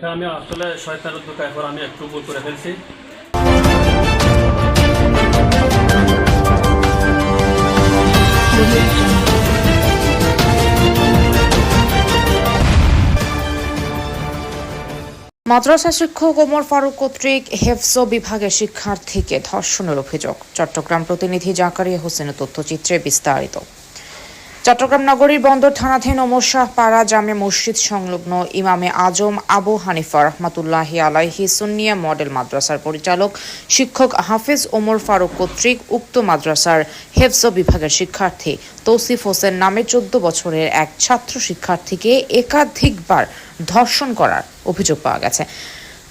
হ্যাঁ আমি আসলে শয়তানের দোকায় পর আমি একটু ভুল করে ফেলছি। মাদ্রাসা শিক্ষক ওমর ফারুক কর্তৃক হেফজ বিভাগের শিক্ষার্থীকে ধর্ষণের অভিযোগ। চট্টগ্রাম প্রতিনিধি জাকারিয়া হোসেনের তথ্যচিত্রে বিস্তারিত। চট্টগ্রাম নগরীর বন্দর থানাধীন ওমর শাহ পাড়া জামে মসজিদ সংলগ্ন ইমামে আজম আবু হানিফা রহমাতুল্লাহি আলাইহি সুন্নিয়া মডেল মাদ্রাসার পরিচালক শিক্ষক হাফিজ ওমর ফারুক কর্তৃক উক্ত মাদ্রাসার হেফজ বিভাগের শিক্ষার্থী তৌসিফ হোসেন নামে চোদ্দ বছরের এক ছাত্র শিক্ষার্থীকে একাধিকবার ধর্ষণ করার অভিযোগ পাওয়া গেছে।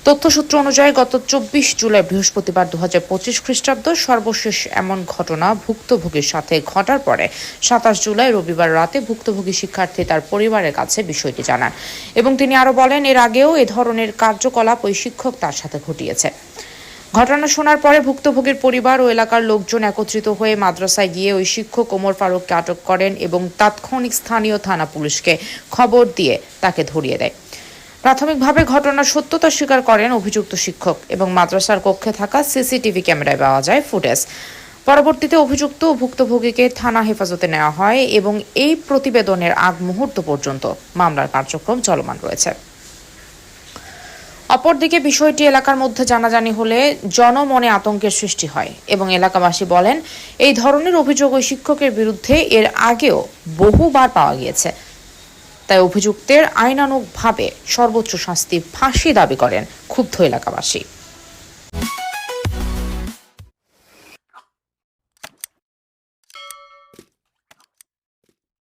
তথ্যসূত্র অনুযায়ী গত চব্বিশ জুলাই বৃহস্পতিবার দু হাজার পঁচিশ খ্রিস্টাব্দ সর্বশেষ এমন ঘটনা ভুক্তভোগীর সাথে ঘটার পরে সাতাশ জুলাই রবিবার রাতে ভুক্তভোগী শিক্ষার্থী তার পরিবারের কাছে বিষয়টি জানান এবং তিনি আরও বলেন, এর আগেও এ ধরনের কার্যকলাপ ওই শিক্ষক তার সাথে ঘটিয়েছে। ঘটনা শোনার পরে ভুক্তভোগীর পরিবার ও এলাকার লোকজন একত্রিত হয়ে মাদ্রাসায় গিয়ে ওই শিক্ষক ওমর ফারুককে আটক করেন এবং তাৎক্ষণিক স্থানীয় থানা পুলিশকে খবর দিয়ে তাকে ধরিয়ে দেয়। প্রাথমিকভাবে ঘটনার সত্যতা স্বীকার করেন অভিযুক্ত শিক্ষক এবং মাদ্রাসার কক্ষে থাকা সিসিটিভি ক্যামেরায় পাওয়া যায় ফুটেজ। পরবর্তীতে অভিযুক্ত ও ভুক্তভোগীকে থানা হেফাজতে নেওয়া হয় এবং এই প্রতিবেদনের আগ মুহূর্ত পর্যন্ত মামলার কার্যক্রম চলমান রয়েছে। অপরদিকে বিষয়টি এলাকার মধ্যে জানাজানি হলে জনমনে আতঙ্কের সৃষ্টি হয় এবং এলাকাবাসী বলেন, এই ধরনের অভিযোগ ওই শিক্ষকের বিরুদ্ধে এর আগেও বহুবার পাওয়া গিয়েছে। তাই অভিযুক্তের আইনানুগভাবে সর্বোচ্চ শাস্তি ফাঁসি দাবি করেন ক্ষুব্ধ এলাকাবাসী।